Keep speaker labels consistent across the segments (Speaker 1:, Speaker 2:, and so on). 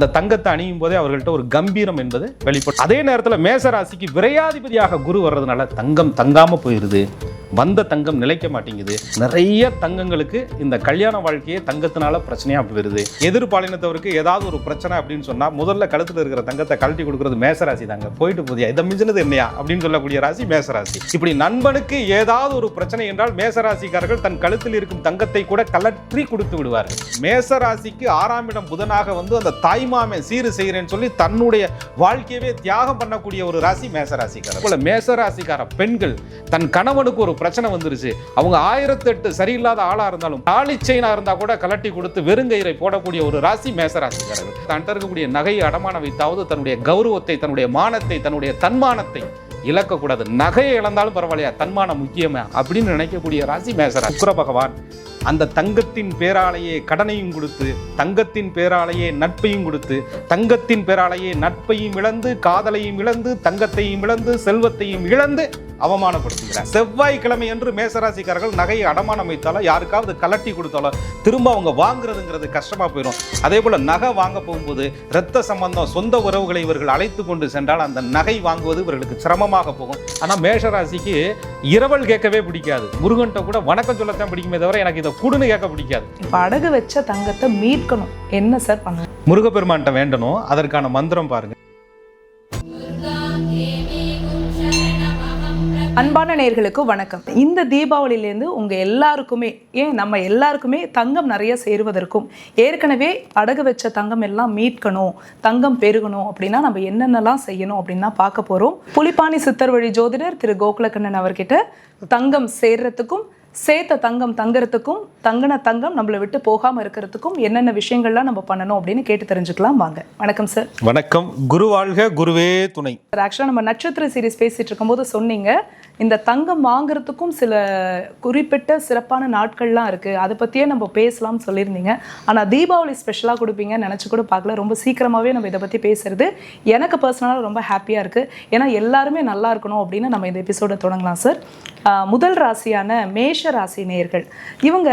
Speaker 1: அந்த தங்கத்தை அணியும் போதே அவர்கள்ட்ட ஒரு கம்பீரம் என்பது வெளிப்படும் அதே நேரத்தில் மேசராசிக்கு விரையாதிபதியாக குரு வர்றதுனால தங்கம் தங்காம போயிருது. வந்த தங்கம் நிலைக்க மாட்டேங்குது. நிறைய தங்கங்களுக்கு இந்த கல்யாண வாழ்க்கையே தங்கத்தினால பிரச்சனையா வருது எதிர்பாலினத்தவருக்கு ஏதாவது ஒரு பிரச்சனை அப்படின்னு சொன்னா முதல்ல கழுத்துல இருக்கிற தங்கத்தை கழட்டி கொடுக்கறது மேசராசி தாங்க. போயிட்டு போதியா இதை மிஞ்சினது என்னையா அப்படின்னு சொல்லக்கூடிய ராசி மேசராசி. இப்படி நண்பனுக்கு ஏதாவது ஒரு பிரச்சனை என்றால் மேசராசிக்காரர்கள் தன் கழுத்தில் இருக்கும் தங்கத்தை கூட கலற்றி கொடுத்து விடுவார்கள். மேசராசிக்கு ஆறாம் இடம் புதனாக வந்து அந்த தாய்மாமே சீரு செய்கிறேன்னு சொல்லி தன்னுடைய வாழ்க்கையவே தியாகம் பண்ணக்கூடிய ஒரு ராசி மேசராசிக்காரர். போல மேசராசிக்கார பெண்கள் தன் கணவனுக்கு ஒரு பிரச்சனை வந்துருச்சு. அவங்க ஆயிரத்தெட்டு சரியில்லாத ஆளா இருந்தாலும் தாலி செயினா இருந்தா கூட கலட்டி கொடுத்து வெறுங்கயிறை போடக்கூடிய ஒரு ராசி மேசராசிக்காரர்கள். தன்கிட்ட இருக்கக்கூடிய நகையை அடமான வைத்தாவது தன்னுடைய கௌரவத்தை தன்னுடைய மானத்தை தன்னுடைய தன்மானத்தை இழக்கக்கூடாது. நகையை இழந்தாலும் பரவாயில்லையா? தன்மானம் முக்கியமே? அப்படின்னு நினைக்கக்கூடிய ராசி மேசரா சுக்கர பகவான் அந்த தங்கத்தின் பேராலேயே கடனையும் கொடுத்து தங்கத்தின் பேராலேயே நட்பையும் கொடுத்து தங்கத்தின் பேராலேயே நட்பையும் இழந்து காதலையும் இழந்து தங்கத்தையும் இழந்து செல்வத்தையும் இழந்து அவமானப்படுத்துகிறார். செவ்வாய்க்கிழமை என்று மேசராசிக்காரர்கள் நகையை அடமானம் வைத்தாலோ யாருக்காவது கலட்டி கொடுத்தாலோ திரும்ப அவங்க வாங்குறதுங்கிறது கஷ்டமா போயிடும் அதே போல நகை வாங்க போகும்போது இரத்த சம்பந்தம் சொந்த உறவுகளை இவர்கள் அழைத்து கொண்டு சென்றால் அந்த நகை வாங்குவது இவர்களுக்கு சிரமமாக போகும். ஆனா மேஷராசிக்கு இரவல் கேட்கவே பிடிக்காது. முருகன்ட்ட கூட வணக்கம் சொல்லத்தான் பிடிக்குமே தவிர எனக்கு இதை குடுன்னு கேட்க பிடிக்காது.
Speaker 2: இப்போ அடகு வச்ச தங்கத்தை மீட்கணும். என்ன சார் பண்ணணும்
Speaker 1: முருகப்பெருமான்ட்ட வேண்டணும். அதற்கான மந்திரம் பாருங்க.
Speaker 2: அன்பான நேர்களுக்கு வணக்கம். இந்த தீபாவளியிலேருந்து உங்கள் எல்லாருக்குமே ஏன் நம்ம எல்லாருக்குமே தங்கம் நிறைய சேருவதற்கும் ஏற்கனவே அடகு வச்ச தங்கம் எல்லாம் மீட்கணும் தங்கம் பெருகணும் அப்படின்னா நம்ம என்னென்னலாம் செய்யணும் அப்படின்னு தான் பார்க்க போகிறோம் புலிப்பாணி சித்தர் வழி ஜோதிடர் திரு கோகுலக்கண்ணன் அவர்கிட்ட தங்கம் சேர்றதுக்கும் சேர்த்த தங்கம் தங்குறதுக்கும் தங்கின தங்கம் நம்மளை விட்டு போகாமல் இருக்கிறதுக்கும் என்னென்ன விஷயங்கள்லாம் நம்ம பண்ணணும் அப்படின்னு கேட்டு தெரிஞ்சுக்கலாம் வாங்க. வணக்கம் சார்
Speaker 1: வணக்கம். குரு வாழ்க குருவே துணை.
Speaker 2: சார் ஆக்சுவலாக நம்ம நட்சத்திர சீரிஸ் பேசிட்டு இருக்கும்போது சொன்னீங்க இந்த தங்கம் வாங்குறதுக்கும் சில குறிப்பிட்ட சிறப்பான நாட்கள்லாம் இருக்குது அதை பற்றியே நம்ம பேசலாம்னு சொல்லியிருந்தீங்க. ஆனால் தீபாவளி ஸ்பெஷலாக கொடுப்பீங்கன்னு நினச்சி கூட பார்க்கல. ரொம்ப சீக்கிரமாகவே நம்ம இதை பற்றி பேசுறது. எனக்கு பர்சனலாக ரொம்ப ஹாப்பியாக இருக்குது ஏன்னா எல்லாருமே நல்லா இருக்கணும் அப்படின்னு நம்ம இந்த எபிசோடை தொடங்கலாம் சார் முதல் ராசியான மேஷ ராசி நேயர்கள். இவங்க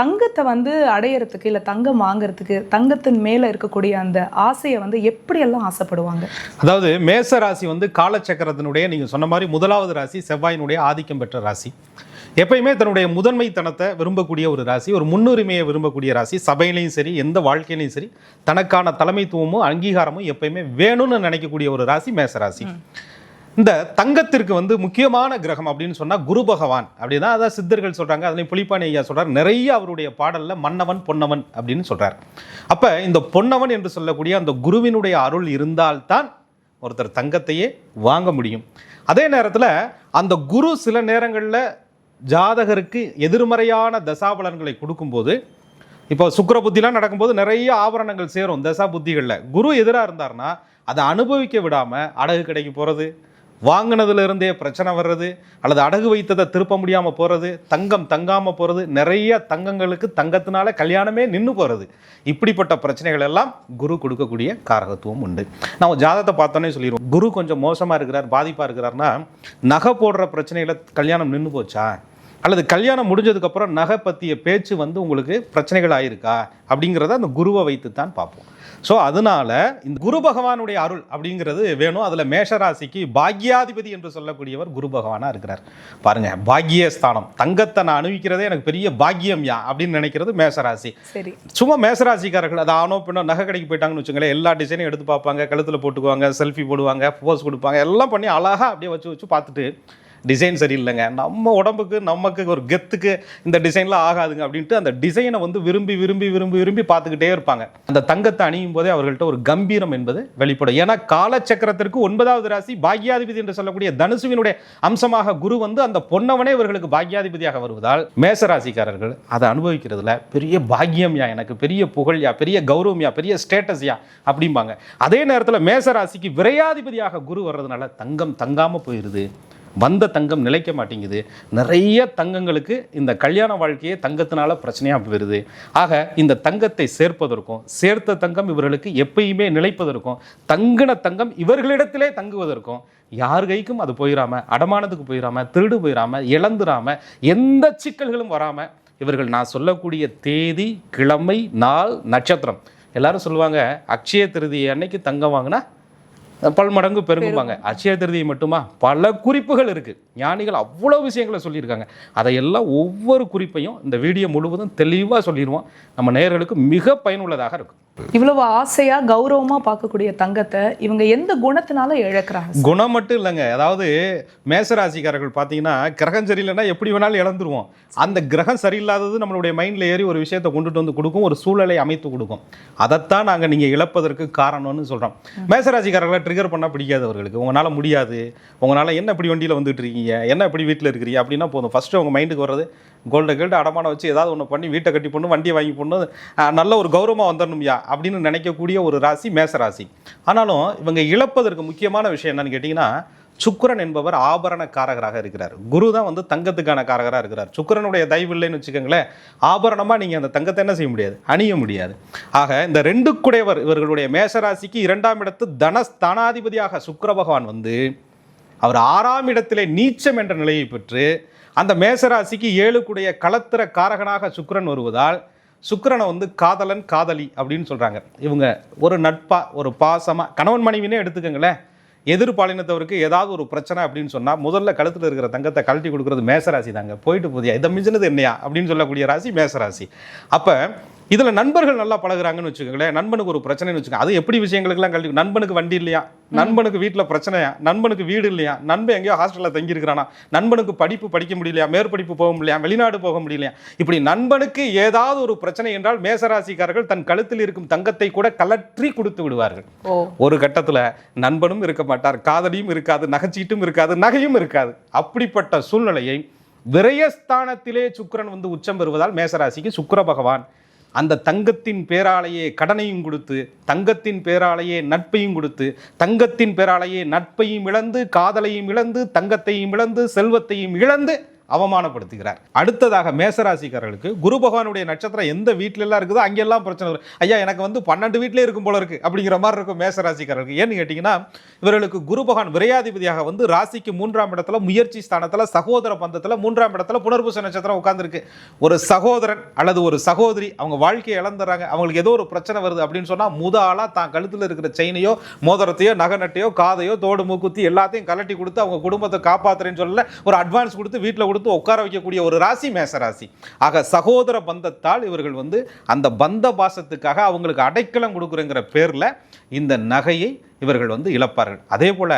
Speaker 2: தங்கத்தை வந்து அடையறதுக்கு இல்லை தங்கம் வாங்குறதுக்கு தங்கத்தின் மேலே இருக்கக்கூடிய அந்த ஆசையை வந்து எப்படியெல்லாம் ஆசைப்படுவாங்க?
Speaker 1: அதாவது மேச ராசி வந்து காலச்சக்கரத்தினுடைய நீங்கள் சொன்ன மாதிரி முதலாவது ராசி. செவ்வாயினுடைய ஆதிக்கம் பெற்ற ராசி. எப்பயுமே தன்னுடைய முதன்மைத்தனத்தை விரும்பக்கூடிய ஒரு ராசி ஒரு முன்னுரிமையை விரும்பக்கூடிய ராசி. சபையிலையும் சரி எந்த வாழ்க்கையிலையும் சரி தனக்கான தலைமைத்துவமும் அங்கீகாரமும் எப்பயுமே வேணும்னு நினைக்கக்கூடிய ஒரு ராசி மேச ராசி இந்த தங்கத்திற்கு வந்து முக்கியமான கிரகம் அப்படின்னு சொன்னா குரு பகவான். அப்படின்னா அதான் சித்தர்கள் சொல்றாங்க. அதுலேயும் புலிப்பாணி ஐயா சொல்றார். நிறைய அவருடைய பாடல்ல மன்னவன் பொன்னவன் அப்படின்னு சொல்றார். அப்ப இந்த பொன்னவன் என்று சொல்லக்கூடிய அந்த குருவினுடைய அருள் இருந்தால்தான் ஒருத்தர் தங்கத்தையே வாங்க முடியும். அதே நேரத்தில் அந்த குரு சில நேரங்களில் ஜாதகருக்கு எதிர்மறையான தசாபலன்களை கொடுக்கும்போது இப்போ சுக்கிர புத்திலாம் நடக்கும்போது நிறைய ஆபரணங்கள் சேரும் தசா புத்திகளில் குரு எதிராக இருந்தார்னா அதை அனுபவிக்க விடாமல் அடகு கடைக்கு போகிறது வாங்கினதுல இருந்தே பிரச்சனை வர்றது அல்லது அடகு வைத்ததை திருப்ப முடியாமல் போகிறது தங்கம் தங்காமல் போகிறது நிறைய தங்கங்களுக்கு தங்கத்தினால கல்யாணமே நின்று போகிறது இப்படிப்பட்ட பிரச்சனைகள் எல்லாம் குரு கொடுக்கக்கூடிய காரகத்துவம் உண்டு. நம்ம ஜாதகத்தை பார்த்தோன்னே சொல்லிடுவோம். குரு கொஞ்சம் மோசமாக இருக்கிறார் பாதிப்பாக இருக்கிறார்னா நகை போடுற பிரச்சனைகளை கல்யாணம் நின்று போச்சா? அல்லது கல்யாணம் முடிஞ்சதுக்கப்புறம் நகை பற்றிய பேச்சு வந்து உங்களுக்கு பிரச்சனைகள் ஆயிருக்கா அப்படிங்கிறத அந்த குருவை வைத்து தான் பார்ப்போம். ஸோ அதனால இந்த குரு பகவானுடைய அருள் அப்படிங்கிறது வேணும். அதில் மேஷராசிக்கு பாக்யாதிபதி என்று சொல்லக்கூடியவர் குரு பகவானாக இருக்கிறார். பாருங்க பாக்யஸ்தானம். தங்கத்தை நான் அனுபவிக்கிறதே எனக்கு பெரிய பாக்கியம் யா அப்படின்னு நினைக்கிறது மேஷராசி.
Speaker 2: சரி.
Speaker 1: சும்மா மேசராசிக்காரர்கள் அது ஆனோ பெண்ணோ நகை கடைக்கு போயிட்டாங்கன்னு வச்சுங்களேன் எல்லா டிசைனையும் எடுத்து பார்ப்பாங்க. கழுத்தில் போட்டுக்குவாங்க செல்ஃபி போடுவாங்க போஸ் கொடுப்பாங்க எல்லாம் பண்ணி அழகாக அப்படியே வச்சு வச்சு பார்த்துட்டு டிசைன் சரியில்லைங்க. நம்ம உடம்புக்கு நமக்கு ஒரு கெத்துக்கு இந்த டிசைன்லாம் ஆகாதுங்க அப்படின்ட்டு அந்த டிசைனை வந்து விரும்பி விரும்பி விரும்பி விரும்பி பார்த்துக்கிட்டே இருப்பாங்க. அந்த தங்கத்தை அணியும் போதே அவர்கள்ட்ட ஒரு கம்பீரம் என்பது வெளிப்படும். ஏன்னா காலச்சக்கரத்திற்கு ஒன்பதாவது ராசி பாக்யாதிபதி என்று சொல்லக்கூடிய தனுசுவினுடைய அம்சமாக குரு வந்து அந்த பொன்னவனே இவர்களுக்கு பாக்யாதிபதியாக வருவதால் மேசராசிக்காரர்கள் அதை அனுபவிக்கிறதுல பெரிய பாக்கியம்யா எனக்கு பெரிய புகழ்யா பெரிய கௌரவம்யா பெரிய ஸ்டேட்டஸ்யா அப்படிம்பாங்க. அதே நேரத்தில் மேசராசிக்கு விரையாதிபதியாக குரு வர்றதுனால தங்கம் தங்காமல் போயிருது. வந்த தங்கம் நிலைக்க மாட்டேங்குது. நிறைய தங்கங்களுக்கு இந்த கல்யாண வாழ்க்கையே தங்கத்தினால பிரச்சனையாக வருது ஆக இந்த தங்கத்தை சேர்ப்பதற்கும் சேர்த்த தங்கம் இவர்களுக்கு எப்பயுமே நிலைப்பதற்கும் தங்கின தங்கம் இவர்களிடத்திலே தங்குவதற்கும் யார் கைக்கும் அது போயிடாம அடமானத்துக்கு போயிடாம திருடு போயிடாம இழந்துராம எந்த சிக்கல்களும் வராம இவர்கள் நான் சொல்லக்கூடிய தேதி கிழமை நாள் நட்சத்திரம். எல்லாரும் சொல்லுவாங்க அக்ஷய திருதி அன்னைக்கு தங்கம் வாங்கினா பல்மடங்கு பெருங்குவாங்க அக்ஷய திருதியை மட்டுமா? பல குறிப்புகள் இருக்குது ஞானிகள் அவ்வளோ விஷயங்களை சொல்லியிருக்காங்க. அதையெல்லாம் ஒவ்வொரு குறிப்பையும் இந்த வீடியோ முழுவதும் தெளிவாக சொல்லிடுவோம். நம்ம நேயர்களுக்கு மிக பயனுள்ளதாக இருக்கும்.
Speaker 2: இவ்வளவு ஆசையா கௌரவமா பார்க்கக்கூடிய தங்கத்தை இவங்க எந்த குணத்தினால இழக்கிறாங்க?
Speaker 1: குணம் மட்டும் இல்லைங்க. அதாவது மேசராசிக்காரர்கள் பார்த்தீங்கன்னா கிரகம் சரியில்லைன்னா எப்படி வேணாலும் இழந்துருவோம். அந்த கிரகம் சரியில்லாதது நம்மளுடைய மைண்டில் ஏறி ஒரு விஷயத்தை கொண்டுட்டு வந்து கொடுக்கும் ஒரு சூழலை அமைத்து கொடுக்கும். அதைத்தான் நாங்கள் நீங்கள் இழப்பதற்கு காரணம்னு சொல்கிறோம் மேசராசிக்காரர்களை ட்ரிகர் பண்ணால் பிடிக்காது அவர்களுக்கு. உங்களால் முடியாது. உங்களால் என்ன இப்படி வண்டியில் வந்துட்டு இருக்கீங்க? என்ன இப்படி வீட்டில் இருக்கிறீங்க? அப்படின்னா போதும். ஃபஸ்ட்டு உங்கள் மைண்டுக்கு வர்றது கோல்டை கேல்டு அடமானம் வச்சு ஏதாவது ஒன்று பண்ணி வீட்டை கட்டி போடணும் வண்டியை வாங்கி போடணும் ஆஹ், நல்ல ஒரு கௌரவமாக வந்துடணும்யா அப்படின்னு நினைக்கக்கூடிய ஒரு ராசி மேசராசி ஆனாலும் இவங்க இழப்பதற்கு முக்கியமான விஷயம் என்னன்னு கேட்டிங்கன்னா சுக்கரன் என்பவர் ஆபரண காரகராக இருக்கிறார். குரு தான் வந்து தங்கத்துக்கான காரகராக இருக்கிறார். சுக்கிரனுடைய தயவு இல்லைன்னு வச்சுக்கோங்களேன் ஆபரணமாக நீங்கள் அந்த தங்கத்தை என்ன செய்ய முடியாது? அணிய முடியாது. ஆக இந்த ரெண்டு குடையவர் இவர்களுடைய மேசராசிக்கு இரண்டாம் இடத்து தனஸ்தானாதிபதியாக சுக்கர பகவான் வந்து அவர் ஆறாம் இடத்திலே நீச்சம் என்ற நிலையை பெற்று அந்த மேசராசிக்கு ஏழுக்குடைய களத்திர காரகனாக சுக்கிரன் வருவதால் சுக்கரனை வந்து காதலன் காதலி அப்படின்னு சொல்கிறாங்க இவங்க ஒரு நட்பா ஒரு பாசமாக கணவன் மனைவினே எடுத்துக்கோங்களேன். எதிர்பாலினத்தவருக்கு ஏதாவது ஒரு பிரச்சனை அப்படின்னு சொன்னால் முதல்ல கழுத்தில் இருக்கிற தங்கத்தை கழட்டி கொடுக்குறது மேசராசி தாங்க போயிட்டு போதியா இதை மிஞ்சினது என்னையா அப்படின்னு சொல்லக்கூடிய ராசி மேசராசி. அப்போ இதில் நண்பர்கள் நல்லா பழகுறாங்கன்னு வச்சுக்கோங்களேன். நண்பனுக்கு ஒரு பிரச்சனைன்னு வச்சுக்கோங்க. அது எப்படி விஷயங்களுக்கெல்லாம் கழட்டி நண்பனுக்கு வண்டி இல்லையா? நண்பனுக்கு வீட்டில் பிரச்சனையா? நண்பனுக்கு வீடு இல்லையா? நண்பன் எங்கேயோ ஹாஸ்டலில் தங்கியிருக்கிறானா? நண்பனுக்கு படிப்பு படிக்க முடியலையா? மேற்படிப்பு போக முடியலையா? வெளிநாடு போக முடியலையா? இப்படி நண்பனுக்கு ஏதாவது ஒரு பிரச்சனை என்றால் மேசராசிக்காரர்கள் தன் கழுத்தில் இருக்கும் தங்கத்தை கூட கலற்றி கொடுத்து விடுவார்கள். ஒரு கட்டத்தில் நண்பனும் இருக்க மாட்டார். காதலியும் இருக்காது. நகைச்சீட்டும் இருக்காது. நகையும் இருக்காது. அப்படிப்பட்ட சூழ்நிலையை விரயஸ்தானத்திலே சுக்கிரன் வந்து உச்சம் பெறுவதால் மேசராசிக்கு சுக்கிர பகவான் அந்த தங்கத்தின் பேராலேயே கடனையும் கொடுத்து தங்கத்தின் பேராலேயே நட்பையும் கொடுத்து தங்கத்தின் பேராலேயே நட்பையும் இழந்து காதலையும் இழந்து தங்கத்தையும் இழந்து செல்வத்தையும் இழந்து அவமானப்படுத்துகிறார். அடுத்ததாக மேசராசிக்காரர்களுக்கு குரு பகவானுடைய நட்சத்திரம் எந்த வீட்டிலலாம் இருக்குதோ அங்கெல்லாம் பிரச்சனை வரும். ஐயா எனக்கு வந்து பன்னெண்டு வீட்டிலே இருக்கும் போல இருக்கு அப்படிங்கிற மாதிரி இருக்கும் மேசராசிக்காரர்களுக்கு. ஏன்னு கேட்டிங்கன்னா இவர்களுக்கு குரு பகவான் விரையாதிபதியாக வந்து ராசிக்கு மூன்றாம் இடத்துல முயற்சி ஸ்தானத்தில் சகோதர பந்தத்தில் மூன்றாம் இடத்துல புனர்பூச நட்சத்திரம் உட்காந்துருக்கு ஒரு சகோதரன் அல்லது ஒரு சகோதரி அவங்க வாழ்க்கையை இழந்துறாங்க அவங்களுக்கு ஏதோ ஒரு பிரச்சனை வருது அப்படின்னு சொன்னால் முத ஆளாக தான் கழுத்தில் இருக்கிற செயினையோ மோதிரத்தையோ நகை நட்டையோ காதையோ தோடு மூக்குத்தி எல்லாத்தையும் கலட்டி கொடுத்து அவங்க குடும்பத்தை காப்பாத்துறேன்னு சொல்லல ஒரு அட்வான்ஸ் கொடுத்து வீட்டில் கொடுத்து உட்கார வைக்கக்கூடிய ஒரு ராசி மேச ராசி. ஆக சகோதர பந்தத்தால் இவர்கள் வந்து அந்த பந்த பாசத்துக்காக அவங்களுக்கு அடைக்கலம் கொடுக்குறங்கிற பேரில் இந்த நகையை இவர்கள் வந்து இழப்பார்கள். அதே போல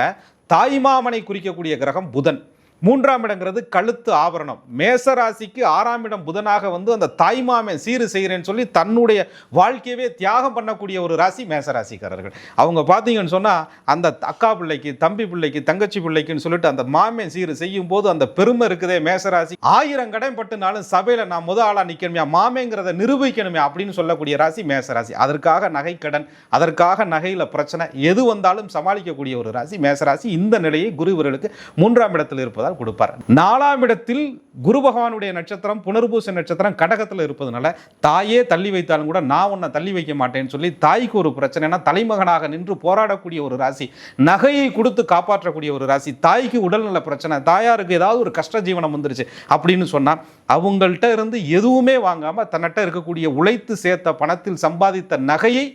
Speaker 1: தாய்மாமனை குறிக்கக்கூடிய கிரகம் புதன். மூன்றாம் இடங்கிறது கழுத்து ஆபரணம். மேச ராசிக்கு ஆறாம் இடம் புதனாக வந்து அந்த தாய்மாமன் சீரு செய்கிறேன்னு சொல்லி தன்னுடைய வாழ்க்கையவே தியாகம் பண்ணக்கூடிய ஒரு ராசி மேசராசிக்காரர்கள். அவங்க பார்த்தீங்கன்னு சொன்னால் அந்த அக்கா பிள்ளைக்கு தம்பி பிள்ளைக்கு தங்கச்சி பிள்ளைக்குன்னு சொல்லிட்டு அந்த மாமன் சீரு செய்யும் போது அந்த பெருமை இருக்குதே மேசராசி. ஆயிரம் கடன் பட்டுனாலும் சபையில் நான் முத ஆளாக நிற்கணுமே மாமேங்கிறத நிரூபிக்கணுமே அப்படின்னு சொல்லக்கூடிய ராசி மேசராசி. அதற்காக நகைக்கடன் அதற்காக நகையில் பிரச்சனை எது வந்தாலும் சமாளிக்கக்கூடிய ஒரு ராசி மேசராசி. இந்த நிலையை குருவர்களுக்கு மூன்றாம் இடத்தில் இருப்பதால் கொடுப்பார். நாலாம் இடத்தில் குரு பகவானுடைய நட்சத்திரம் புனர்பூச நட்சத்திரம் கடகத்தில் இருப்பதுனால தாயே தள்ளி வைத்தாலும் கூட நான் உன்னை தள்ளி வைக்க மாட்டேன்னு சொல்லி தாய்க்கு ஒரு பிரச்சனைனா தலைமகனாக நின்று போராடக்கூடிய ஒரு ராசி நகையை கொடுத்து காப்பாற்றக்கூடிய ஒரு ராசி தாய்க்கு உடல்நல பிரச்சனை தாயாருக்கு ஏதாவது ஒரு கஷ்ட ஜீவனம் வந்துருச்சு அப்படின்னு சொன்னால் அவங்கள்ட்ட இருந்து எதுவுமே வாங்காமல் தன்னிட்ட இருக்கக்கூடிய உழைத்து சேர்த்த பணத்தில் சம்பாதித்த நகையை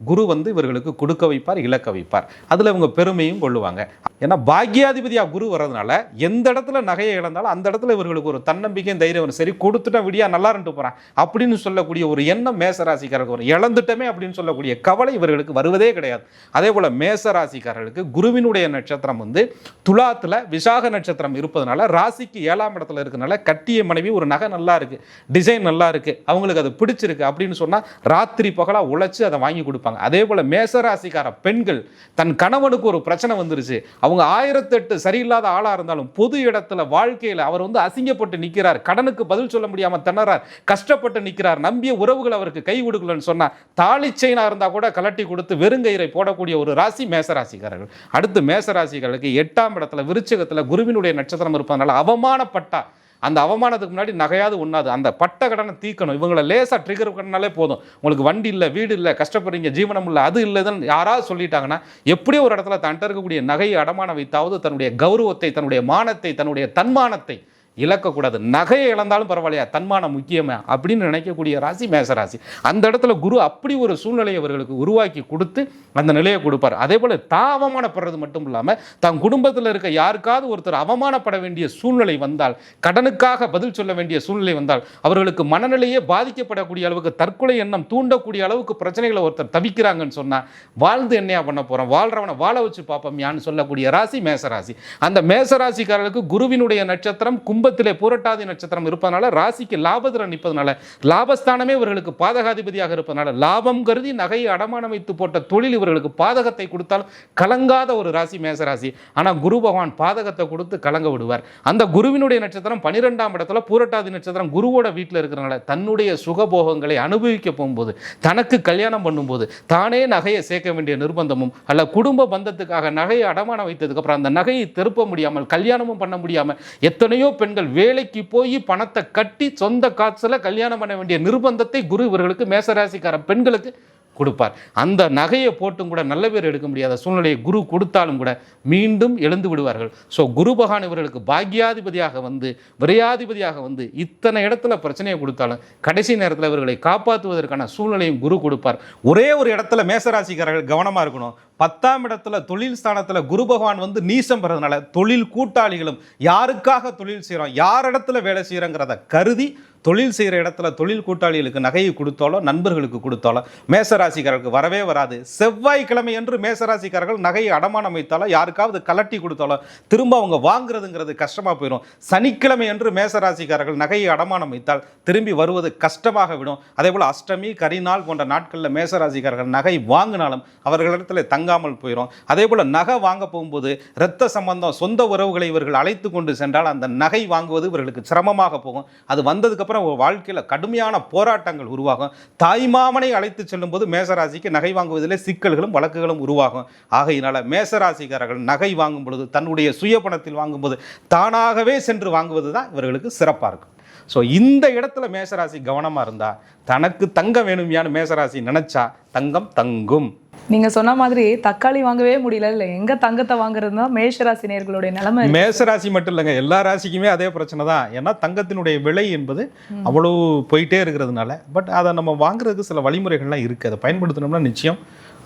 Speaker 1: குரு வந்து இவர்களுக்கு கொடுக்க வைப்பார் இழக்க வைப்பார். அதில் இவங்க பெருமையும் கொள்ளுவாங்க. ஏன்னா பாக்யாதிபதியாக குரு வர்றதுனால எந்த இடத்துல நகையை இழந்தாலும் அந்த இடத்துல இவர்களுக்கு ஒரு தன்னம்பிக்கையும் தைரியம் சரி கொடுத்துட்டா விடியா நல்லா போகிறான் அப்படின்னு சொல்லக்கூடிய ஒரு எண்ணம் மேசராசிக்காரருக்கு வரும். இழந்துட்டமே அப்படின்னு சொல்லக்கூடிய கவலை இவர்களுக்கு வருவதே கிடையாது. அதே போல் மேசராசிக்காரர்களுக்கு குருவினுடைய நட்சத்திரம் வந்து துலாத்தில் விசாக நட்சத்திரம் இருப்பதனால ராசிக்கு ஏழாம் இடத்துல இருக்கிறனால கட்டிய மனைவி ஒரு நகை நல்லா இருக்குது டிசைன் நல்லா இருக்குது அவங்களுக்கு அது பிடிச்சிருக்கு அப்படின்னு சொன்னால் ராத்திரி பகலாக உழைச்சி அதை வாங்கி கொடுப்பாங்க. அதே போல் மேசராசிக்கார பெண்கள் தன் கணவனுக்கு ஒரு பிரச்சனை வந்துருச்சு. அவங்க ஆயிரத்தெட்டு சரியில்லாத ஆளாக இருந்தாலும் பொது இடத்துல வாழ்க்கையில் அவர் வந்து அசிங்கப்பட்டு நிற்கிறார் கடனுக்கு பதில் சொல்ல முடியாமல் திணறார். கஷ்டப்பட்டு நிற்கிறார் நம்பிய உறவுகள் அவருக்கு கை கொடுக்கலன்னு சொன்னால் தாலி செயினாக இருந்தால் கூட கலட்டி கொடுத்து வெறுங்கயிரை போடக்கூடிய ஒரு ராசி மேசராசிக்காரர்கள். அடுத்து மேசராசிகளுக்கு எட்டாம் இடத்துல விருச்சகத்தில் குருவினுடைய நட்சத்திரம் இருப்பதனால அவமானப்பட்டா அந்த அவமானத்துக்கு முன்னாடி நகையாவது உண்ணாது அந்த பட்ட கடனை தீக்கணும். இவங்களை லேசாக ட்ரிகர் பண்ணாலே போதும். உங்களுக்கு வண்டி இல்லை வீடு இல்லை கஷ்டப்படுறீங்க ஜீவனம் இல்லை அது இல்லைன்னு யாராவது சொல்லிட்டாங்கன்னா எப்படியோ ஒரு இடத்துல தன்ட்ட இருக்கக்கூடிய நகையை அடமான வைத்தாவது தன்னுடைய கௌரவத்தை தன்னுடைய மானத்தை தன்னுடைய தன்மானத்தை இழக்கக்கூடாது. நகையை இழந்தாலும் பரவாயில்லையா? தன்மானம் முக்கியமே? அப்படின்னு நினைக்கக்கூடிய ராசி மேசராசி. அந்த இடத்துல குரு அப்படி ஒரு சூழ்நிலையை அவர்களுக்கு உருவாக்கி கொடுத்து அந்த நிலையை கொடுப்பார். அதே போல் தான் அவமானப்படுறது மட்டும் இல்லாமல் தன் குடும்பத்தில் இருக்க யாருக்காவது ஒருத்தர் அவமானப்பட வேண்டிய சூழ்நிலை வந்தால் கடனுக்காக பதில் சொல்ல வேண்டிய சூழ்நிலை வந்தால் அவர்களுக்கு மனநிலையே பாதிக்கப்படக்கூடிய அளவுக்கு தற்கொலை எண்ணம் தூண்டக்கூடிய அளவுக்கு பிரச்சனைகளை ஒருத்தர் தவிக்கிறாங்கன்னு சொன்னால் வாழ்ந்து என்னையா பண்ண போகிறோம் வாழ்றவனை வாழ வச்சு பார்ப்போம் யான்னு சொல்லக்கூடிய ராசி மேசராசி. அந்த மேசராசிக்காரர்களுக்கு குருவினுடைய நட்சத்திரம் கும்பத்திலே பூரட்டாதி நட்சத்திரம் இருப்பதனால ராசிக்கு லாபத்தில் நிற்பதனால லாபஸ்தானமே இவர்களுக்கு பாதகாதிபதியாக இருப்பதனால லாபம் கருதி நகையை அடமானம் வைத்து போட்ட தொழில் இவர்களுக்கு பாதகத்தை கொடுத்தால் கலங்காத ஒரு ராசி மேசராசி. ஆனால் குரு பகவான் பாதகத்தை கொடுத்து கலங்க விடுவார். அந்த குருவினுடைய நட்சத்திரம் பன்னிரெண்டாம் இடத்துல பூரட்டாதி நட்சத்திரம் குருவோட வீட்டில் இருக்கிறனால தன்னுடைய சுகபோகங்களை அனுபவிக்க போகும்போது தனக்கு கல்யாணம் பண்ணும்போது தானே நகையை சேர்க்க வேண்டிய நிர்பந்தமும் அல்ல குடும்ப பந்தத்துக்காக நகையை அடமானம் வைத்ததுக்கு அப்புறம் அந்த நகையை திருப்ப முடியாமல் கல்யாணமும் பண்ண முடியாமல் எத்தனையோ பெண் பெண்கள் வேலைக்கு போய் பணத்தை கட்டி சொந்த காசில் கல்யாணம் பண்ண வேண்டிய நிர்பந்தத்தை குரு இவர்களுக்கு மேசராசிக்கார பெண்களுக்கு கொடுப்பார். அந்த நகையை போட்டும் கூட நல்ல பேர் எடுக்க முடியாத சூழ்நிலையை குரு கொடுத்தாலும் கூட மீண்டும் எழுந்து விடுவார்கள். ஸோ குரு பகவான் இவர்களுக்கு பாக்யாதிபதியாக வந்து விரையாதிபதியாக வந்து இத்தனை இடத்துல பிரச்சனையை கொடுத்தாலும் கடைசி நேரத்தில் இவர்களை காப்பாற்றுவதற்கான சூழ்நிலையும் குரு கொடுப்பார். ஒரே ஒரு இடத்துல மேசராசிக்காரர்கள் கவனமாக இருக்கணும். பத்தாம் இடத்துல தொழில் ஸ்தானத்தில் குரு பகவான் வந்து நீசம் பெறதுனால தொழில் கூட்டாளிகளும் யாருக்காக தொழில் செய்கிறோம் யார் இடத்துல வேலை செய்கிறோங்கிறத கருதி தொழில் செய்கிற இடத்துல தொழில் கூட்டாளிகளுக்கு நகையை கொடுத்தாலோ நண்பர்களுக்கு கொடுத்தாலோ மேசராசிக்காரர்களுக்கு வரவே வராது. செவ்வாய்க்கிழமை என்று மேசராசிக்காரர்கள் நகையை அடமானம் வைத்தாலோ யாருக்காவது கலட்டி கொடுத்தாலோ திரும்ப அவங்க வாங்குறதுங்கிறது கஷ்டமாக போயிடும் சனிக்கிழமை என்று மேசராசிக்காரர்கள் நகையை அடமானம் வைத்தால் திரும்பி வருவது கஷ்டமாக விடும். அதே போல் அஷ்டமி கரிநாள் போன்ற நாட்களில் மேசராசிக்காரர்கள் நகை வாங்கினாலும் அவர்களிடத்தில் தங்காமல் போயிடும் அதே போல் நகை வாங்க போகும்போது இரத்த சம்பந்தம் சொந்த உறவுகளை இவர்கள் அழைத்து கொண்டு சென்றால் அந்த நகை வாங்குவது இவர்களுக்கு சிரமமாக போகும். அது வந்ததுக்கப்புறம் ஒரு வாழ்க்கையில் கடுமையான போராட்டங்கள் உருவாகும். தாய்மாமனை அழைத்து செல்லும்போது மேசராசிக்கு நகை வாங்குவதிலே சிக்கல்களும் வழக்குகளும் உருவாகும். ஆகையினால் மேசராசிக்காரர்கள் நகை வாங்கும் பொழுது தன்னுடைய சுய பணத்தில் வாங்கும்போது தானாகவே சென்று வாங்குவது தான் இவர்களுக்கு சிறப்பாக இருக்கும். ஸோ இந்த இடத்துல மேசராசி கவனமாக இருந்தால் தனக்கு தங்கம் வேணுமையான்னு மேசராசி நினச்சா தங்கம் தங்கும்.
Speaker 2: நீங்க சொன்ன மாதிரி தக்காளி வாங்கவே முடியல இல்ல எங்க தங்கத்தை வாங்குறது தான் மேஷராசி நேர்களுடைய நிலைமை.
Speaker 1: மேசராசி மட்டும் இல்லைங்க எல்லா ராசிக்குமே அதே பிரச்சனை தான். ஏன்னா தங்கத்தினுடைய விலை என்பது அவ்வளோ போயிட்டே இருக்கிறதுனால பட் அதை நம்ம வாங்குறதுக்கு சில வழிமுறைகள்லாம் இருக்குது அதை பயன்படுத்தினோம்னா நிச்சயம்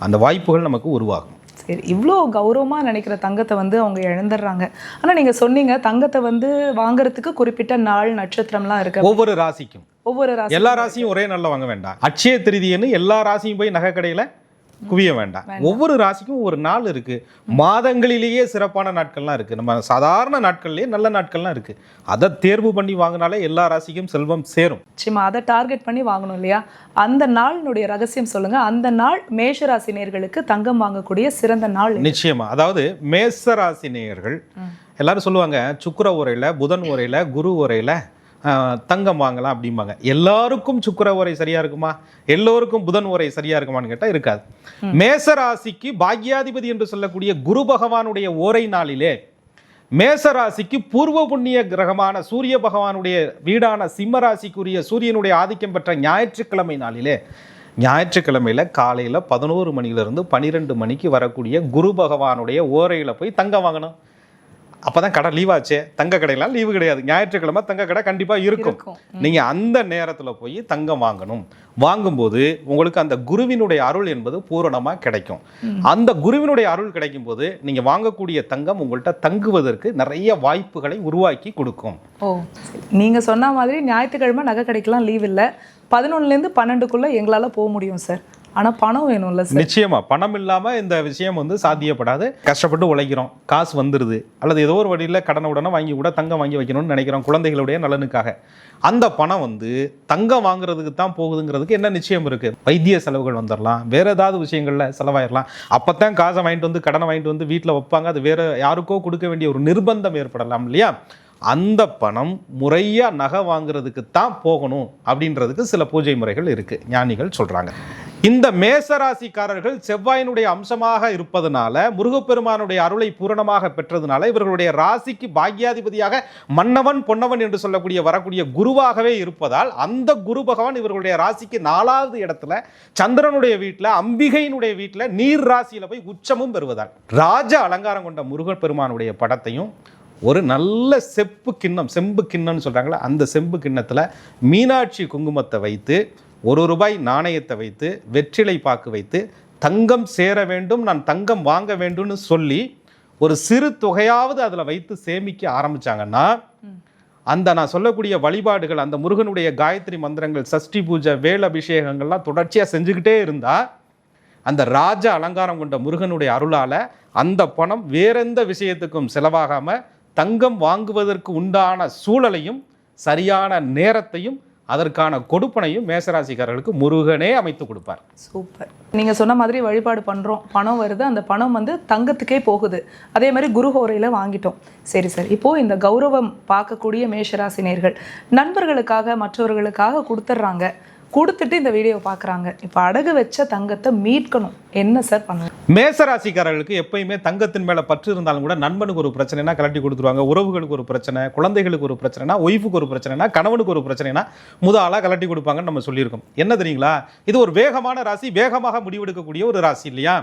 Speaker 1: அந்த வாய்ப்புகள் நமக்கு உருவாகும்.
Speaker 2: இவ்வளோ கௌரவமாக நினைக்கிற தங்கத்தை வந்து அவங்க இழந்துடுறாங்க. ஆனால் நீங்கள் சொன்னீங்க தங்கத்தை வந்து வாங்குறதுக்கு குறிப்பிட்ட நாள் நட்சத்திரம்லாம் இருக்கு.
Speaker 1: ஒவ்வொரு ராசிக்கும்.
Speaker 2: ஒவ்வொரு ராசி
Speaker 1: எல்லா ராசியும் ஒரே நாளில் வாங்க வேண்டாம். அட்சய திருதியன்னு எல்லா ராசியும் போய் நகை கடையில் குவிய வேண்டாம். ஒவ்வொரு ராசிக்கும் ஒரு நாள் இருக்கு. மாதங்களிலேயே சிறப்பான நாட்கள்லாம் இருக்கு. நம்ம சாதாரண நாட்கள்லேயே நல்ல நாட்கள்லாம் இருக்கு. அதை தேர்வு பண்ணி வாங்கினாலே எல்லா ராசிக்கும் செல்வம் சேரும்.
Speaker 2: நிச்சயமா அதை டார்கெட் பண்ணி வாங்கணும் இல்லையா? அந்த நாளினுடைய ரகசியம் சொல்லுங்க. அந்த நாள் மேஷராசி நேர்களுக்கு தங்கம் வாங்கக்கூடிய சிறந்த நாள்?
Speaker 1: நிச்சயமா. அதாவது மேச ராசி நேயர்கள் எல்லாரும் சொல்லுவாங்க சுக்கிர உரையில் புதன் உரையில் குரு உரையில் தங்கம் வாங்கலாம் அப்படிம்பாங்க. எல்லாருக்கும் சுக்கிர உரை சரியா இருக்குமா? எல்லோருக்கும் புதன் உரை சரியா இருக்குமான்னு கேட்டால் இருக்காது. மேச ராசிக்கு பாக்யாதிபதி என்று சொல்லக்கூடிய குரு பகவானுடைய ஓரை நாளிலே மேச ராசிக்கு பூர்வ புண்ணிய கிரகமான சூரிய பகவானுடைய வீடான சிம்ம ராசிக்குரிய சூரியனுடைய ஆதிக்கம் பெற்ற ஞாயிற்றுக்கிழமை நாளிலே ஞாயிற்றுக்கிழமையில காலையில் பதினோரு மணியிலிருந்து பன்னிரெண்டு மணிக்கு வரக்கூடிய குரு பகவானுடைய ஓரையில் போய் தங்கம் வாங்கணும். அப்போ தான் கடை லீவாச்சே தங்க கடையெல்லாம் லீவு கிடையாது. ஞாயிற்றுக்கிழமை தங்க கடை கண்டிப்பாக இருக்கும். நீங்கள் அந்த நேரத்தில் போய் தங்கம் வாங்கணும். வாங்கும்போது உங்களுக்கு அந்த குருவினுடைய அருள் என்பது பூரணமாக கிடைக்கும். அந்த குருவினுடைய அருள் கிடைக்கும் போது நீங்கள் வாங்கக்கூடிய தங்கம் உங்கள்கிட்ட தங்குவதற்கு நிறைய வாய்ப்புகளை உருவாக்கி கொடுக்கும்.
Speaker 2: ஓ சரி. நீங்க சொன்ன மாதிரி ஞாயிற்றுக்கிழமை நகை கடைக்கெல்லாம் லீவ் இல்லை. பதினொன்னுலேருந்து பன்னெண்டுக்குள்ள எங்களால போக முடியும் சார். ஆனால் பணம் வேணும்ல சார்.
Speaker 1: நிச்சயமா. பணம் இல்லாம இந்த விஷயம் வந்து சாத்தியப்படாது. கஷ்டப்பட்டு உழைக்கிறோம். காசு வந்துருது. அல்லது ஏதோ ஒரு வழியில் கடனை உடனே வாங்கி கூட தங்கம் வாங்கி வைக்கணும்னு நினைக்கிறோம் குழந்தைகளுடைய நலனுக்காக. அந்த பணம் வந்து தங்கம் வாங்குறதுக்கு தான் போகுதுங்கிறதுக்கு என்ன நிச்சயம் இருக்கு? வைத்திய செலவுகள் வந்துடலாம் வேற ஏதாவது விஷயங்களில் செலவாயிடலாம் அப்பதான் காசை வாங்கிட்டு வந்து கடனை வாங்கிட்டு வந்து வீட்டில் வைப்பாங்க. அது வேற யாருக்கோ கொடுக்க வேண்டிய ஒரு நிர்பந்தம் ஏற்படலாம் இல்லையா? அந்த பணம் முறையாக நகை வாங்குறதுக்கு தான் போகணும் அப்படின்றதுக்கு சில பூஜை முறைகள் இருக்குது ஞானிகள் சொல்கிறாங்க இந்த மேசராசிக்காரர்கள் செவ்வாயினுடைய அம்சமாக இருப்பதனால முருகப்பெருமானுடைய அருளை பூரணமாக பெற்றதுனால இவர்களுடைய ராசிக்கு பாக்யாதிபதியாக மன்னவன் பொன்னவன் என்று சொல்லக்கூடிய வரக்கூடிய குருவாகவே இருப்பதால் அந்த குரு பகவான் இவர்களுடைய ராசிக்கு நாலாவது இடத்துல சந்திரனுடைய வீட்டில் அம்பிகையினுடைய வீட்டில் நீர் ராசியில் போய் உச்சமும் பெறுவதால் ராஜ அலங்காரம் கொண்ட முருகப்பெருமானுடைய படத்தையும் ஒரு நல்ல செப்பு கிண்ணம் செம்பு கிண்ணம்னு சொல்கிறாங்களே அந்த செம்பு கிண்ணத்தில் மீனாட்சி குங்குமத்தை வைத்து ஒரு ரூபாய் நாணயத்தை வைத்து வெற்றிலை பாக்கு வைத்து தங்கம் சேர வேண்டும் நான் தங்கம் வாங்க வேண்டும்னு சொல்லி ஒரு சிறு தொகையாவது அதில் வைத்து சேமிக்க ஆரம்பித்தாங்கன்னா அந்த நான் சொல்லக்கூடிய வழிபாடுகள் அந்த முருகனுடைய காயத்ரி மந்திரங்கள் சஷ்டி பூஜை வேல் அபிஷேகங்கள்லாம் தொடர்ச்சியாக செஞ்சுக்கிட்டே இருந்தால் அந்த ராஜ அலங்காரம் கொண்ட முருகனுடைய அருளால் அந்த பணம் வேறெந்த விஷயத்துக்கும் செலவாகாமல் தங்கம் வாங்குவதற்கு உண்டான சூழலையும் சரியான நேரத்தையும் அதற்கான கொடுப்பனையும் மேசராசிக்காரர்களுக்கு முருகனே அமைத்து கொடுப்பார்.
Speaker 2: சூப்பர். நீங்க சொன்ன மாதிரி வழிபாடு பண்றோம். பணம் வருது. அந்த பணம் வந்து தங்கத்துக்கே போகுது. அதே மாதிரி குருஹோரையில் வாங்கிட்டோம். சரி சார். இப்போ இந்த கௌரவம் பார்க்கக்கூடிய மேஷராசினியர்கள் நண்பர்களுக்காக மற்றவர்களுக்காக கொடுத்துட்றாங்க. கொடுத்துட்டு இந்த வீடியோ பார்க்குறாங்க. இப்போ அடகு வச்ச தங்கத்தை மீட்கணும். என்ன சார் பண்ணணும்
Speaker 1: மேசராசிக்காரர்களுக்கு எப்பயுமே தங்கத்தின் மேல பற்று இருந்தாலும் கூட நண்பனுக்கு ஒரு பிரச்சனைனா கலட்டி கொடுத்துருவாங்க. உறவுகளுக்கு ஒரு பிரச்சனை குழந்தைகளுக்கு ஒரு பிரச்சனைனா ஒய்ஃபுக்கு ஒரு பிரச்சனைனா கணவனுக்கு ஒரு பிரச்சனைனா முத ஆளா கலட்டி கொடுப்பாங்கன்னு நம்ம சொல்லியிருக்கோம். என்ன தெரியுங்களா? இது ஒரு வேகமான ராசி வேகமாக முடிவெடுக்கக்கூடிய ஒரு ராசி இல்லையா?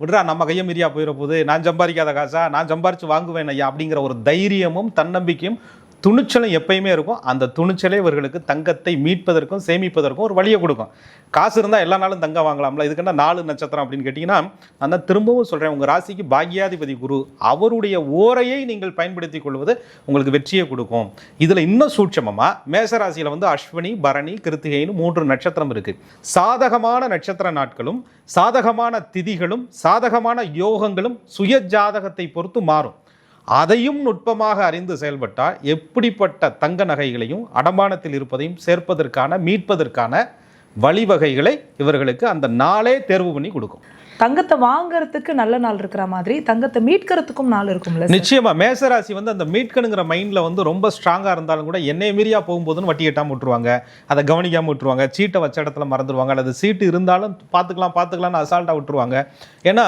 Speaker 1: விடுறா நம்ம கையை மீறியா போயிட போகுது நான் சம்பாதிக்காத காசா? நான் சம்பாரிச்சு வாங்குவேன் ஐயா அப்படிங்கிற ஒரு தைரியமும் தன்னம்பிக்கையும் துணிச்சலும் எப்பயுமே இருக்கும். அந்த துணிச்சலே இவர்களுக்கு தங்கத்தை மீட்பதற்கும் சேமிப்பதற்கும் ஒரு வழியை கொடுக்கும். காசு இருந்தால் எல்லா நாளும் தங்கம் வாங்கலாம்ல இதுக்குன்னா நாலு நட்சத்திரம் அப்படின்னு கேட்டிங்கன்னா நான் தான் திரும்பவும் சொல்கிறேன் உங்கள் ராசிக்கு பாக்யாதிபதி குரு அவருடைய ஓரையை நீங்கள் பயன்படுத்தி கொள்வது உங்களுக்கு வெற்றியை கொடுக்கும். இதில் இன்னும் சூட்சமமாக மேசராசியில் வந்து அஸ்வினி பரணி கிருத்திகைன்னு மூன்று நட்சத்திரம் இருக்குது சாதகமான நட்சத்திர நாட்களும் சாதகமான திதிகளும் சாதகமான யோகங்களும் சுய ஜாதகத்தை பொறுத்து மாறும். அதையும் நுட்பமாக அறிந்து செயல்பட்டால் எப்படிப்பட்ட தங்க நகைகளையும் அடமானத்தில் இருப்பதையும் சேர்ப்பதற்கான மீட்பதற்கான வழிவகைகளை இவர்களுக்கு அந்த நாளே தேர்வு பண்ணி கொடுக்கும்.
Speaker 2: தங்கத்தை வாங்குறதுக்கு நல்ல நாள் இருக்கிற மாதிரி தங்கத்தை மீட்கிறதுக்கும் நாள் இருக்கும்ல?
Speaker 1: நிச்சயமா மேசராசி வந்து அந்த மீட்கணுங்கிற மைண்ட்ல வந்து ரொம்ப ஸ்ட்ராங்கா இருந்தாலும் கூட என்னைய மீறியா போகும்போதுன்னு வட்டி கட்டாம விட்டுருவாங்க. அதை கவனிக்காம விட்டுருவாங்க. சீட்டை வச்ச இடத்துல மறந்துடுவாங்க. அல்லது சீட்டு இருந்தாலும் பார்த்துக்கலாம் பார்த்துக்கலாம்னு அசால்ட்டா விட்டுருவாங்க. ஏன்னா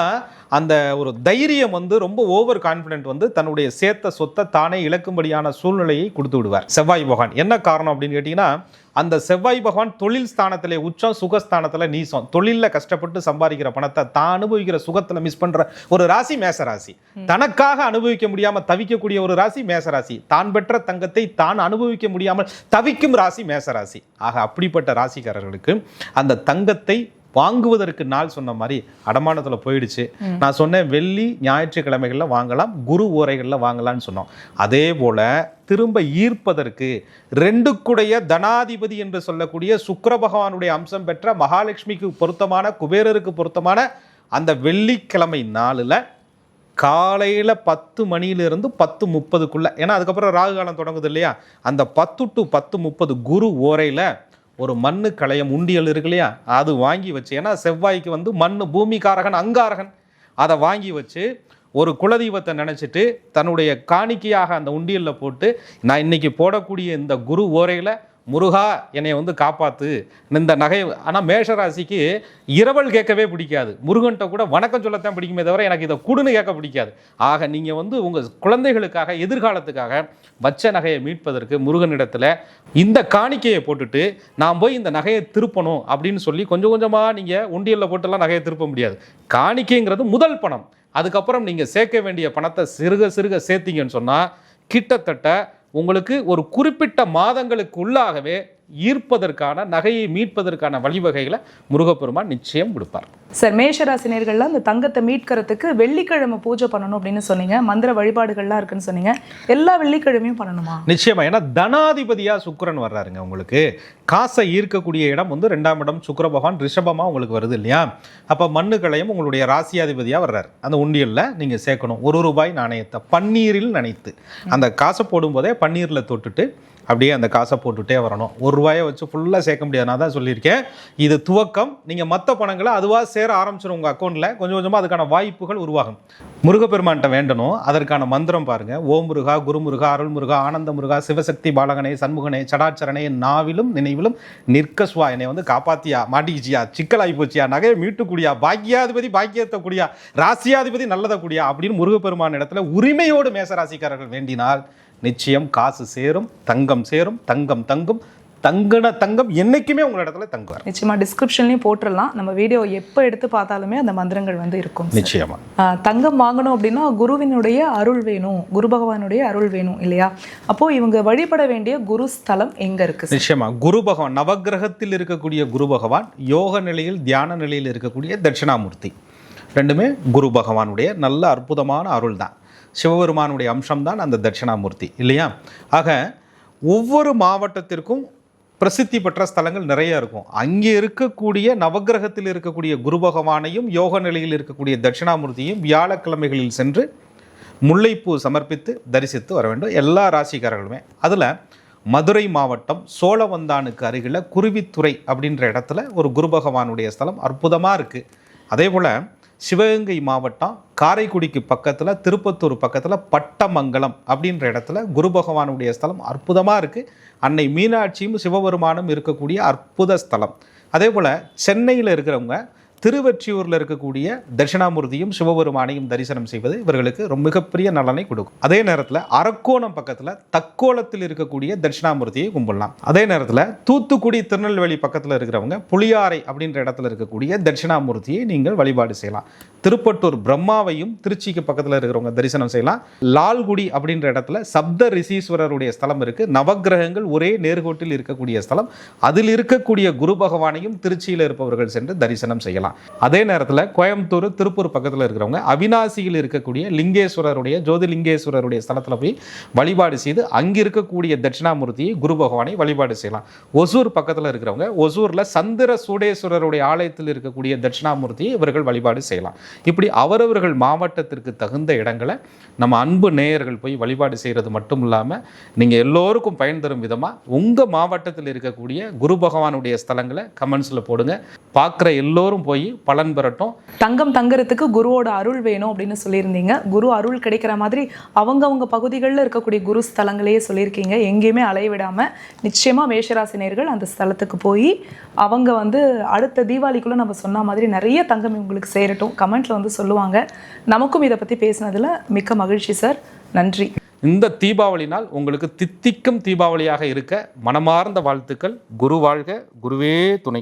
Speaker 1: அந்த ஒரு தைரியம் வந்து ரொம்ப ஓவர் கான்ஃபிடென்ட் வந்து தன்னுடைய சேர்த்த சொத்தை தானே இழக்கும்படியான சூழ்நிலையை கொடுத்து விடுவார். செவ்வாய் பகவான். என்ன காரணம் அப்படின்னு கேட்டிங்கன்னா அந்த செவ்வாய் பகவான் தொழில் ஸ்தானத்திலே உச்சம் சுகஸ்தானத்துல நீசம். தொழில்ல கஷ்டப்பட்டு சம்பாதிக்கிற பணத்தை தான் அனுபவிக்கிற சுகத்துல மிஸ் பண்ற ஒரு ராசி மேச ராசி தனக்காக அனுபவிக்க முடியாம தவிக்கக்கூடிய ஒரு ராசி மேச ராசி தான் பெற்ற தங்கத்தை தான் அனுபவிக்க முடியாமல் தவிக்கும் ராசி மேச ராசி ஆக அப்படிப்பட்ட ராசிக்காரர்களுக்கு அந்த தங்கத்தை வாங்குவதற்கு நாள் சொன்ன மாதிரி அடமானத்தில் போயிடுச்சு. நான் சொன்னேன் வெள்ளி ஞாயிற்றுக்கிழமைகளில் வாங்கலாம் குரு ஓரைகளில் வாங்கலாம்னு சொன்னோம். அதே போல திரும்ப ஈர்ப்பதற்கு ரெண்டுக்குடைய தனாதிபதி என்று சொல்லக்கூடிய சுக்கிர பகவானுடைய அம்சம் பெற்ற மகாலட்சுமிக்கு பொருத்தமான குபேரருக்கு பொருத்தமான அந்த வெள்ளிக்கிழமை நாளில் காலையில் பத்து மணியிலிருந்து பத்து முப்பதுக்குள்ளே ஏன்னா அதுக்கப்புறம் ராகு காலம் தொடங்குது இல்லையா? அந்த பத்து டு பத்து முப்பது குரு ஓரையில் ஒரு மண்ணு களையம் உண்டியல் இருக்கு இல்லையா? அது வாங்கி வச்சு ஏன்னா செவ்வாய்க்கு வந்து மண் பூமிகாரகன் அங்காரகன். அதை வாங்கி வச்சு ஒரு குலதெய்வத்தை நினச்சிட்டு தன்னுடைய காணிக்கையாக அந்த உண்டியலில் போட்டு நான் இன்றைக்கி போடக்கூடிய இந்த குரு ஓரையில் முருகா என்னை வந்து காப்பாத்து. இந்த நகை ஆனால் மேஷராசிக்கு இரவல் கேட்கவே பிடிக்காது. முருகன்ட்ட கூட வணக்கம் சொல்லத்தான் பிடிக்குமே தவிர எனக்கு இதை குடுன்னு கேட்க பிடிக்காது. ஆக நீங்கள் வந்து உங்கள் குழந்தைகளுக்காக எதிர்காலத்துக்காக வச்ச நகையை மீட்பதற்கு முருகனிடத்தில் இந்த காணிக்கையை போட்டுட்டு நான் போய் இந்த நகையை திருப்பணும் அப்படின்னு சொல்லி கொஞ்சம் கொஞ்சமாக நீங்கள் உண்டியலில் போட்டுலாம் நகையை திருப்ப முடியாது. காணிக்கைங்கிறது முதல் பணம். அதுக்கப்புறம் நீங்கள் சேர்க்க வேண்டிய பணத்தை சிறுக சிறுக சேர்த்தீங்கன்னு சொன்னால் கிட்டத்தட்ட உங்களுக்கு ஒரு குறிப்பிட்ட மாதங்களுக்கு உள்ளாகவே ஈர்ப்பதற்கான நகையை மீட்பதற்கான வழிவகைகளை முருகப்பெருமான் நிச்சயம் கொடுப்பார்.
Speaker 2: சார் மேஷராசினியர்கள்லாம் அந்த தங்கத்தை மீட்கிறதுக்கு வெள்ளிக்கிழமை பூஜை பண்ணணும் அப்படின்னு சொன்னீங்க. மந்திர வழிபாடுகள்லாம் இருக்குன்னு சொன்னீங்க. எல்லா வெள்ளிக்கிழமையும் பண்ணணுமா?
Speaker 1: நிச்சயமா. ஏன்னா தனாதிபதியா சுக்கிரன் வர்றாருங்க உங்களுக்கு. காசை ஈர்க்கக்கூடிய இடம் வந்து ரெண்டாம் இடம் சுக்கிர பகவான் ரிஷபமா உங்களுக்கு வருது இல்லையா? அப்ப மண்ணுகளையும் உங்களுடைய ராசியாதிபதியா வர்றாரு. அந்த உண்டியல்ல நீங்க சேர்க்கணும். ஒரு ரூபாய் நாணயத்தை பன்னீரில் நனைத்து. அந்த காசை போடும்போதே பன்னீர்ல தொட்டுட்டு அப்படியே அந்த காசை போட்டுகிட்டே வரணும். ஒரு ரூபாயை வச்சு ஃபுல்லாக சேர்க்க முடியாது. நான் தான் சொல்லியிருக்கேன். இது துவக்கம். நீங்கள் மற்ற பணங்களை அதுவாக சேர ஆரம்பிச்சிடும் உங்கள் அக்கௌண்ட்டில் கொஞ்சம் கொஞ்சமாக அதுக்கான வாய்ப்புகள் உருவாகும். முருகப்பெருமான்கிட்ட வேண்டணும். அதற்கான மந்திரம் பாருங்க. ஓம் முருகா குருமுருகா அருள் முருகா ஆனந்த முருகா சிவசக்தி பாலகனே சண்முகனே சடாச்சரணே நாவிலும் நினைவிலும் நிற்க சுவா என்னை வந்து காப்பாத்தியா மாட்டிக்கிச்சியா சிக்கலாகி போச்சியா நகையை மீட்டுக்கூடியா பாக்கியாதிபதி பாக்கியத்தை கூடியா ராசியாதிபதி நல்லதை குடியா அப்படின்னு முருகப்பெருமான் இடத்துல உரிமையோடு மேசராசிக்காரர்கள் வேண்டினால் நிச்சயம் காசு சேரும் தங்கம் சேரும் தங்கம் தங்கும் தங்கின தங்கம் என்னைக்குமே உங்கள் இடத்துல தங்குவார்.
Speaker 2: நிச்சயமா டிஸ்கிரிப்ஷன்லையும் போட்டுடலாம் நம்ம வீடியோ எப்போ எடுத்து பார்த்தாலுமே அந்த மந்திரங்கள் வந்து இருக்கும் சார்.
Speaker 1: நிச்சயமா.
Speaker 2: ஆஹ் தங்கம் வாங்கணும் அப்படின்னா குருவினுடைய அருள் வேணும் குரு பகவானுடைய அருள் வேணும் இல்லையா? அப்போ இவங்க வழிபட வேண்டிய குரு ஸ்தலம் எங்க இருக்கு சார்?
Speaker 1: நிச்சயமா. குரு பகவான் நவக்கிரகத்தில் இருக்கக்கூடிய குரு பகவான் யோக நிலையில் தியான நிலையில் இருக்கக்கூடிய தட்சிணாமூர்த்தி. ரெண்டுமே குரு பகவானுடைய நல்ல அற்புதமான அருள் தான் சிவபெருமானுடைய அம்சம்தான் அந்த தட்சிணாமூர்த்தி இல்லையா? ஆக ஒவ்வொரு மாவட்டத்திற்கும் பிரசித்தி பெற்ற ஸ்தலங்கள் நிறைய இருக்கும். அங்கே இருக்கக்கூடிய நவக்கிரகத்தில் இருக்கக்கூடிய குரு பகவானையும் யோக நிலையில் இருக்கக்கூடிய தட்சிணாமூர்த்தியும் வியாழக்கிழமைகளில் சென்று முல்லைப்பூ சமர்ப்பித்து தரிசித்து வர வேண்டும். எல்லா ராசிக்காரர்களுமே. அதில் மதுரை மாவட்டம் சோழவந்தானுக்கு அருகில் குருவித்துறை அப்படின்ற இடத்துல ஒரு குரு பகவானுடைய ஸ்தலம் அற்புதமாக இருக்குது அதே போல் சிவகங்கை மாவட்டம் காரைக்குடிக்கு பக்கத்தில் திருப்பத்தூர் பக்கத்தில் பட்டமங்கலம் அப்படின்ற இடத்துல குரு பகவானுடைய ஸ்தலம் அற்புதமாக இருக்குது அன்னை மீனாட்சியும் சிவபெருமானும் இருக்கக்கூடிய அற்புத ஸ்தலம். அதே போல் சென்னையில் இருக்கிறவங்க திருவெற்றியூரில் இருக்கக்கூடிய தட்சிணாமூர்த்தியும் சிவபெருமானையும் தரிசனம் செய்வது இவர்களுக்கு ரொம்ப மிகப்பெரிய நலனை கொடுக்கும். அதே நேரத்தில் அரக்கோணம் பக்கத்தில் தக்கோலத்தில் இருக்கக்கூடிய தட்சிணாமூர்த்தியை கும்பிடலாம். அதே நேரத்தில் தூத்துக்குடி திருநெல்வேலி பக்கத்தில் இருக்கிறவங்க புளியாறை அப்படின்ற இடத்துல இருக்கக்கூடிய தட்சிணாமூர்த்தியை நீங்கள் வழிபாடு செய்யலாம். திருப்பட்டூர் பிரம்மாவையும் திருச்சிக்கு பக்கத்தில் இருக்கிறவங்க தரிசனம் செய்யலாம். லால்குடி அப்படின்ற இடத்துல சப்த ரிஷீஸ்வரருடைய ஸ்தலம் இருக்கு. நவக்கிரகங்கள் ஒரே நேர்கோட்டில் இருக்கக்கூடிய ஸ்தலம். அதில் இருக்கக்கூடிய குரு பகவானையும் திருச்சியில் இருப்பவர்கள் சென்று தரிசனம் செய்யலாம். அதே நேரத்தில் கோயம்புத்தூர் திருப்பூர் பக்கத்தில் இருக்கிறவங்க அவினாசியில் இருக்கக்கூடிய லிங்கேஸ்வரருடைய ஜோதிலிங்கேஸ்வரருடைய ஸ்தலத்தில் போய் வழிபாடு செய்து அங்கே இருக்கக்கூடிய தட்சிணாமூர்த்தியை குரு பகவானை வழிபாடு செய்யலாம். ஒசூர் பக்கத்தில் இருக்கிறவங்க ஒசூரில் சந்திர சூடேஸ்வரருடைய ஆலயத்தில் இருக்கக்கூடிய தட்சிணாமூர்த்தியை இவர்கள் வழிபாடு செய்யலாம். இப்படி அவரவர்கள் மாவட்டத்திற்கு தகுந்த இடங்களை நம்ம அன்பு நேயர்கள் போய் வழிபாடு செய்கிறது மட்டும் இல்லாமல் நீங்கள் எல்லோருக்கும் பயன் தரும் விதமாக உங்கள் மாவட்டத்தில் இருக்கக்கூடிய குரு பகவானுடைய ஸ்தலங்களை கமெண்ட்ஸில் போடுங்க. பார்க்குற எல்லோரும் போய் பலன் பெறட்டும்.
Speaker 2: தங்கம் தங்குறதுக்கு குருவோட அருள் வேணும் அப்படின்னு சொல்லியிருந்தீங்க. குரு அருள் கிடைக்கிற மாதிரி அவங்கவுங்க பகுதிகளில் இருக்கக்கூடிய குரு ஸ்தலங்களையே சொல்லியிருக்கீங்க. எங்கேயுமே அலைய விடாம நிச்சயமா மேஷராசினியர்கள் அந்த ஸ்தலத்துக்கு போய் அவங்க வந்து அடுத்த தீபாவளிக்குள்ள நம்ம சொன்ன மாதிரி நிறைய தங்கம் இவங்களுக்கு சேரட்டும். கமெண்ட் கமெண்ட்டில் வந்து சொல்லுவாங்க. நமக்கும் இதை பத்தி பேசினதில் மிக்க மகிழ்ச்சி சார். நன்றி.
Speaker 1: இந்த தீபாவளி நாள் உங்களுக்கு தித்திக்கும் தீபாவளியாக இருக்க மனமார்ந்த வாழ்த்துக்கள். குரு வாழ்க குருவே துணை.